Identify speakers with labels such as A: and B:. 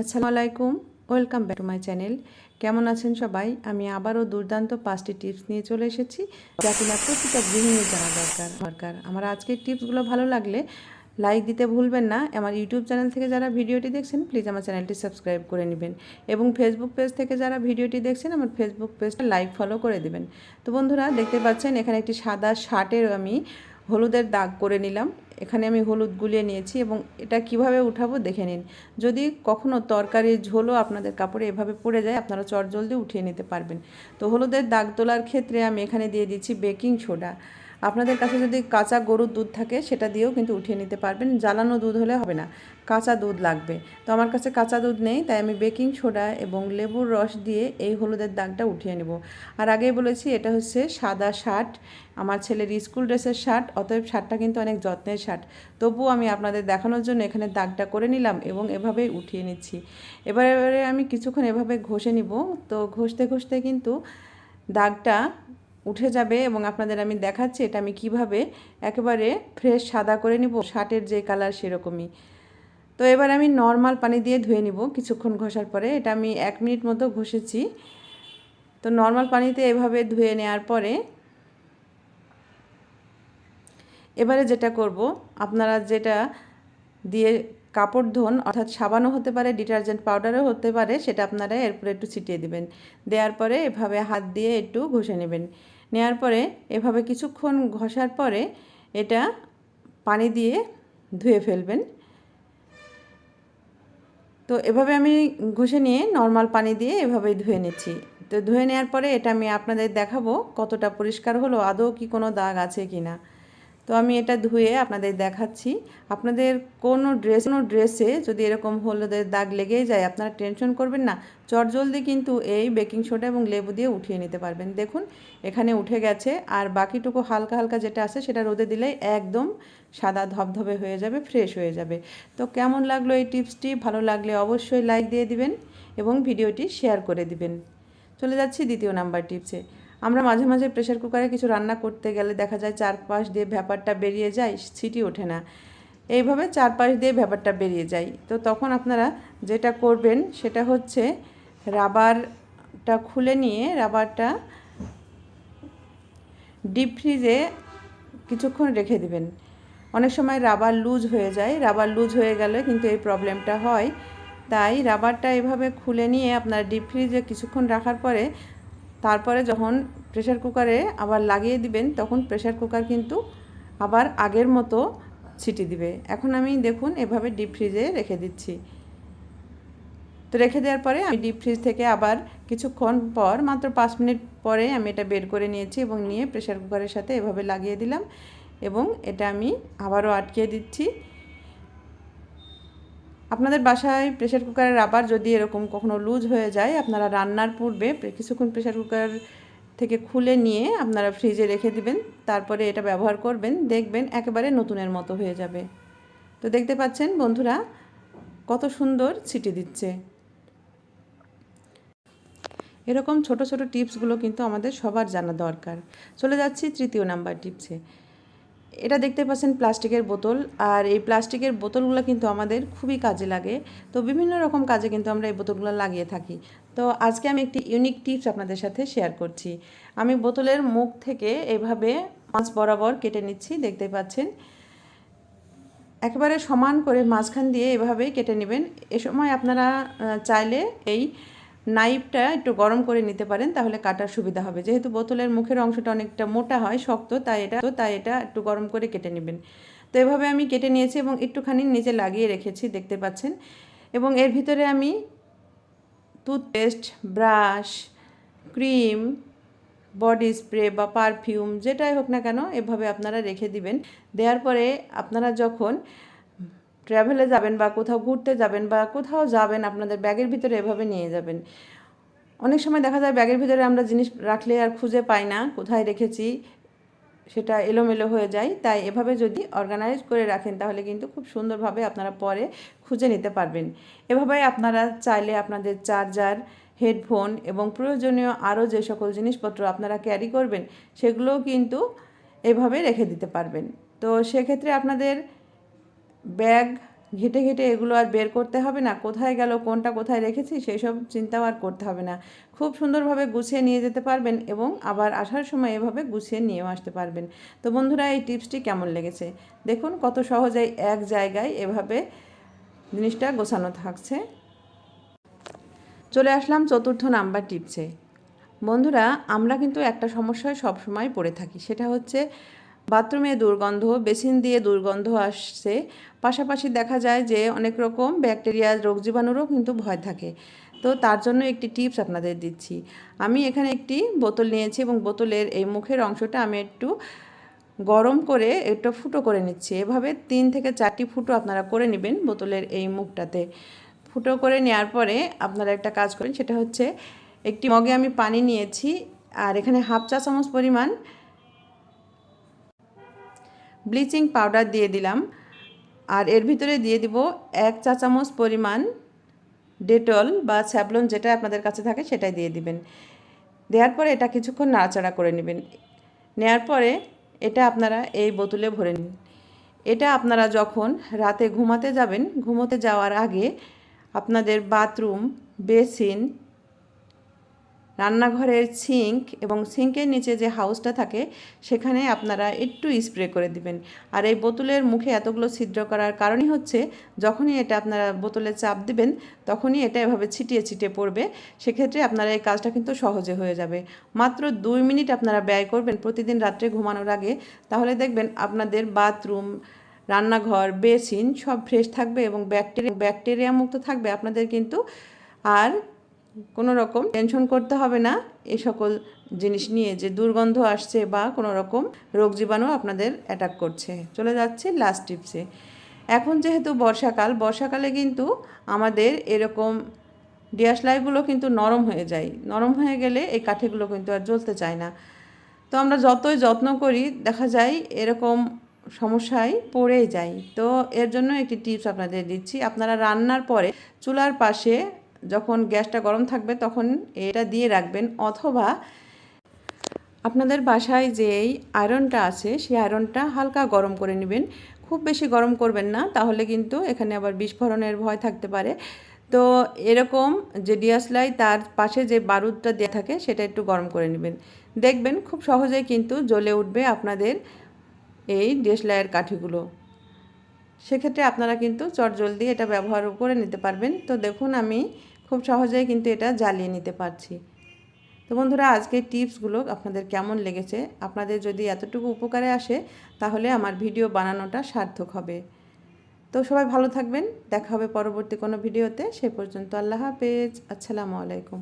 A: আসসালামু আলাইকুম welcome back to my channel. কেমন আছেন সবাই? আমি আবারও দুর্দান্ত পাঁচটি টিপস নিয়ে চলে এসেছি, যা কিনা প্রতিটা গৃহিণীর জানা দরকার। দরকার। আমার আজকের টিপসগুলো ভালো লাগলে লাইক দিতে ভুলবেন না। আমার ইউটিউব চ্যানেল থেকে যারা ভিডিওটি দেখছেন, প্লিজ আমার চ্যানেলটি সাবস্ক্রাইব করে নেবেন এবং ফেসবুক পেজ থেকে যারা ভিডিওটি দেখছেন, আমার ফেসবুক পেজটা লাইক ফলো করে দেবেন। তো বন্ধুরা, দেখতে পাচ্ছেন এখানে একটি সাদা শার্টের আমি হলুদের দাগ করে নিলাম। এখানে আমি হলুদ গুলিয়ে নিয়েছি এবং এটা কীভাবে উঠাবো দেখে নিন। যদি কখনো তরকারি ঝোলও আপনাদের কাপড়ে এভাবে পড়ে যায়, আপনারা চটজলদি উঠিয়ে নিতে পারবেন। তো হলুদের দাগ তোলার ক্ষেত্রে আমি এখানে দিয়ে দিচ্ছি বেকিং সোডা। আপনাদের কাছে যদি কাঁচা গরুর দুধ থাকে, সেটা দিয়েও কিন্তু উঠিয়ে নিতে পারবেন। জ্বালানো দুধ হলে হবে না, কাঁচা দুধ লাগবে। তো আমার কাছে কাঁচা দুধ নেই, তাই আমি বেকিং সোডা এবং লেবুর রস দিয়ে এই হলুদের দাগটা উঠিয়ে নেব। আর আগেই বলেছি, এটা হচ্ছে সাদা শার্ট। আমার ছেলের স্কুল ড্রেসের শার্ট, অতএব শার্টটা কিন্তু অনেক যত্নের শার্ট। তবুও আমি আপনাদের দেখানোর জন্য এখানে দাগটা করে নিলাম এবং এভাবেই উঠিয়ে নিচ্ছি। এবারে এবারে আমি কিছুক্ষণ এভাবে ঘষে নিব। তো ঘষতে ঘষতে কিন্তু দাগটা উঠে যাবে এবং আপনাদের আমি দেখাচ্ছি এটা আমি কীভাবে একেবারে ফ্রেশ সাদা করে নিব, শার্টের যে কালার সেরকমই। তো এবার আমি নর্মাল পানি দিয়ে ধুয়ে নিব, কিছুক্ষণ ঘষার পরে। এটা আমি এক মিনিট মতো ঘষেছি। তো নর্মাল পানিতে এভাবে ধুয়ে নেওয়ার পরে এবারে যেটা করব, আপনারা যেটা দিয়ে কাপড় ধোন, অর্থাৎ সাবানও হতে পারে ডিটারজেন্ট পাউডারও হতে পারে, সেটা আপনারা এরপরে একটু ছিটিয়ে দিবেন। দেওয়ার পরে এভাবে হাত দিয়ে একটু ঘষে নেবেন। নেওয়ার পরে এভাবে কিছুক্ষণ ঘষার পরে এটা পানি দিয়ে ধুয়ে ফেলবেন। তো এভাবে আমি ঘষে নিয়ে নর্মাল পানি দিয়ে এভাবেই ধুয়ে নিচ্ছি। তো ধুয়ে নেওয়ার পরে এটা আমি আপনাদের দেখাবো কতটা পরিষ্কার হলো, আদৌ কি কোনো দাগ আছে কি না তো আমি এটা ধুয়ে আপনাদের দেখাচ্ছি। আপনাদের কোনো ড্রেস, কোনো ড্রেসে যদি এরকম হলুদের দাগ লেগেই যায়, আপনারা টেনশন করবেন না। চটজলদি কিন্তু এই বেকিং সোডা এবং লেবু দিয়ে উঠিয়ে নিতে পারবেন। দেখুন, এখানে উঠে গেছে। আর বাকিটুকু হালকা হালকা যেটা আছে, সেটা রোদে দিলেই একদম সাদা ধবধবে হয়ে যাবে, ফ্রেশ হয়ে যাবে। তো কেমন লাগল এই টিপসটি? ভালো লাগলে অবশ্যই লাইক দিয়ে দিবেন এবং ভিডিওটি শেয়ার করে দিবেন। চলে যাচ্ছি দ্বিতীয় নাম্বার টিপসে। আমরা মাঝে মাঝে প্রেশার কুকারে কিছু রান্না করতে গেলে দেখা যায় চারপাশ দিয়ে ব্যাপারটা বেরিয়ে যায় সিটি ওঠে না। এইভাবে চারপাশ দিয়ে ব্যাপারটা বেরিয়ে যায়। তো তখন আপনারা যেটা করবেন সেটা হচ্ছে রাবারটা খুলে নিয়ে রাবারটা ডিপ ফ্রিজে কিছুক্ষণ রেখে দিবেন। অনেক সময় রাবার লুজ হয়ে যায়, রাবার লুজ হয়ে গেলে কিন্তু এই প্রবলেমটা হয়। তাই রাবারটা এভাবে খুলে নিয়ে আপনার ডিপ ফ্রিজে কিছুক্ষণ রাখার পরে তারপরে যখন প্রেশার কুকারে আবার লাগিয়ে দিবেন, তখন প্রেশার কুকার কিন্তু আবার আগের মতো ছিটি দিবে। এখন আমি দেখুন এভাবে ডিপ ফ্রিজে রেখে দিচ্ছি। তো রেখে দেওয়ার পরে আমি ডিপ ফ্রিজ থেকে আবার কিছুক্ষণ পর, মাত্র পাঁচ মিনিট পরে আমি এটা বের করে নিয়েছি এবং নিয়ে প্রেশার কুকারের সাথে এভাবে লাগিয়ে দিলাম এবং এটা আমি আবারও আটকে দিচ্ছি। আপনাদের বাসায় প্রেশার কুকারের রাবার যদি এরকম কখনো লুজ হয়ে যায়, আপনারা রান্নার পূর্বে কিছুক্ষণ প্রেশার কুকার থেকে খুলে নিয়ে আপনারা ফ্রিজে রেখে দিবেন, তারপরে এটা ব্যবহার করবেন, দেখবেন একেবারে নতুনের মতো হয়ে যাবে। তো দেখতে পাচ্ছেন বন্ধুরা, কত সুন্দর ছিটি দিচ্ছে। এরকম ছোট ছোট টিপসগুলো কিন্তু আমাদের সবার জানা দরকার। চলে যাচ্ছি তৃতীয় নাম্বার টিপসে এটা দেখতে পাচ্ছেন প্লাস্টিকের বোতল, আর এই প্লাস্টিকের বোতলগুলো কিন্তু আমাদের খুবই কাজে লাগে। তো বিভিন্ন রকম কাজে কিন্তু আমরা এই বোতলগুলো লাগিয়ে থাকি। তো আজকে আমি একটি ইউনিক টিপস আপনাদের সাথে শেয়ার করছি। আমি বোতলের মুখ থেকে এভাবে মাছ বরাবর কেটে নিচ্ছি, দেখতে পাচ্ছেন। একেবারে সমান করে মাঝখান দিয়ে এভাবেই কেটে নেবেন। এ সময় আপনারা চাইলে এই নাইফটা একটু গরম করে নিতে পারেন, তাহলে কাটার সুবিধা হবে। যেহেতু বোতলের মুখের অংশটা অনেকটা মোটা হয়, শক্ত, তাই এটা, তো তাই এটা একটু গরম করে কেটে নেবেন। তো এভাবে আমি কেটে নিয়েছি এবং একটুখানি নিচে লাগিয়ে রেখেছি, দেখতে পাচ্ছেন। এবং এর ভিতরে আমি toothpaste, brush, cream, body spray বা পারফিউম, যেটাই হোক না কেন, এভাবে আপনারা রেখে দিবেন। দেওয়ার পরে আপনারা যখন ট্রাভেলে যাবেন বা কোথাও ঘুরতে যাবেন বা কোথাও যাবেন, আপনাদের ব্যাগের ভিতরে এভাবে নিয়ে যাবেন। অনেক সময় দেখা যায় ব্যাগের ভিতরে আমরা জিনিস রাখলে আর খুঁজে পাই না, কোথায় রেখেছি, সেটা এলোমেলো হয়ে যায়। তাই এভাবে যদি অর্গানাইজ করে রাখেন, তাহলে কিন্তু খুব সুন্দরভাবে আপনারা পরে খুঁজে নিতে পারবেন। এভাবে আপনারা চাইলে আপনাদের চার্জার হেডফোন এবং প্রয়োজনীয় আরও যে সকল জিনিসপত্র আপনারা ক্যারি করবেন, সেগুলোও কিন্তু এভাবে রেখে দিতে পারবেন। তো সেক্ষেত্রে আপনাদের ব্যাগ ঘেটে ঘেটে এগুলো আর বের করতে হবে না। কোথায় গেল, কোনটা কোথায় রেখেছি সেই সব চিন্তাও আর করতে হবে না। খুব সুন্দরভাবে গুছিয়ে নিয়ে যেতে পারবেন এবং আবার আসার সময় এভাবে গুছিয়ে নিয়েও আসতে পারবেন। তো বন্ধুরা, এই টিপসটি কেমন লেগেছে? দেখুন কত সহজেই এক জায়গায় এভাবে জিনিসটা গোছানো থাকছে। চলে আসলাম চতুর্থ নাম্বার টিপসে। বন্ধুরা, আমরা কিন্তু একটা সমস্যায় সবসময় পড়ে থাকি। সেটা হচ্ছে বাথরুমে দুর্গন্ধ, বেসিন দিয়ে দুর্গন্ধ আসছে। পাশাপাশি দেখা যায় যে অনেক রকম ব্যাকটেরিয়া রোগ জীবাণুরও কিন্তু ভয় থাকে। তো তার জন্য একটি টিপস আপনাদের দিচ্ছি। আমি এখানে একটি বোতল নিয়েছি এবং বোতলের এই মুখের অংশটা আমি একটু গরম করে একটু ফুটো করে নিচ্ছি। এভাবে তিন থেকে চারটি ফুটো আপনারা করে নেবেন বোতলের এই মুখটাতে। ফুটো করে নেওয়ার পরে আপনারা একটা কাজ করেন, সেটা হচ্ছে একটি মগে আমি পানি নিয়েছি, আর এখানে হাফ চা চামচ পরিমাণ ব্লিচিং পাউডার দিয়ে দিলাম। আর এর ভিতরে দিয়ে দিব এক চা চামচ পরিমাণ ডেটল বা স্যাবলন যেটা আপনাদের কাছে থাকে সেটাই দিয়ে দিবেন। দেওয়ার পরে এটা কিছুক্ষণ নাড়াচাড়া করে নেবেন। নেওয়ার পরে এটা আপনারা এই বোতলে ভরে নিন। এটা আপনারা যখন রাতে ঘুমাতে যাবেন, ঘুমোতে যাওয়ার আগে আপনাদের বাথরুম, বেসিন রান্নাঘরের সিঙ্ক এবং সিঙ্কের নিচে যে হাউসটা থাকে, সেখানে আপনারা একটু স্প্রে করে দিবেন। আর এই বোতলের মুখে এতগুলো ছিদ্র করার কারণই হচ্ছে, যখনই এটা আপনারা বোতলে চাপ দিবেন, তখনই এটা এভাবে ছিটিয়ে ছিটিয়ে পড়বে। সেক্ষেত্রে আপনারা এই কাজটা কিন্তু সহজে হয়ে যাবে। মাত্র দুই মিনিট আপনারা ব্যয় করবেন প্রতিদিন রাত্রে ঘুমানোর আগে, তাহলে দেখবেন আপনাদের বাথরুম, রান্নাঘর বেসিন সব ফ্রেশ থাকবে এবং ব্যাকটেরিয়া ব্যাকটেরিয়া মুক্ত থাকবে আপনাদের কিন্তু। আর কোনো রকম টেনশন করতে হবে না এই সকল জিনিস নিয়ে যে দুর্গন্ধ আসছে বা কোনো রকম রোগ জীবাণু আপনাদের অ্যাটাক করছে। চলে যাচ্ছে লাস্ট টিপসে এখন যেহেতু বর্ষাকাল, বর্ষাকালে কিন্তু আমাদের এরকম ডিয়াসলাইগুলো কিন্তু নরম হয়ে যায়। নরম হয়ে গেলে এই কাঠিগুলো কিন্তু আর জ্বলতে চায় না। তো আমরা যতই যত্ন করি, দেখা যায় এরকম সমস্যায় পড়েই যাই। তো এর জন্য একটি টিপস আপনাদের দিচ্ছি। আপনারা রান্নার পরে চুলার পাশে যখন গ্যাসটা গরম থাকবে তখন এটা দিয়ে রাখবেন অথবা আপনাদের বাসায় যে এই আয়রনটা আছে সেই আয়রনটা হালকা গরম করে নেবেন। খুব বেশি গরম করবেন না, তাহলে কিন্তু এখানে আবার বিস্ফোরণের ভয় থাকতে পারে। তো এরকম যে ডিয়াসলাই তার পাশে যে বারুদটা দেওয়া থাকে সেটা একটু গরম করে নেবেন। দেখবেন খুব সহজেই কিন্তু জ্বলে উঠবে আপনাদের এই ডিএসলাইয়ের কাঠিগুলো। সেক্ষেত্রে আপনারা কিন্তু চট জলদি এটা ব্যবহার করে নিতে পারবেন। তো দেখুন আমি খুব সহজেই কিন্তু এটা জ্বালিয়ে নিতে পারছি। তো বন্ধুরা, আজকের টিপসগুলো আপনাদের কেমন লেগেছে? আপনাদের যদি এতটুকু উপকারে আসে, তাহলে আমার ভিডিও বানানোটা সার্থক হবে। তো সবাই ভালো থাকবেন। দেখা হবে পরবর্তী কোনো ভিডিওতে। সে পর্যন্ত আল্লাহ হাফেজ। আসসালামু আলাইকুম।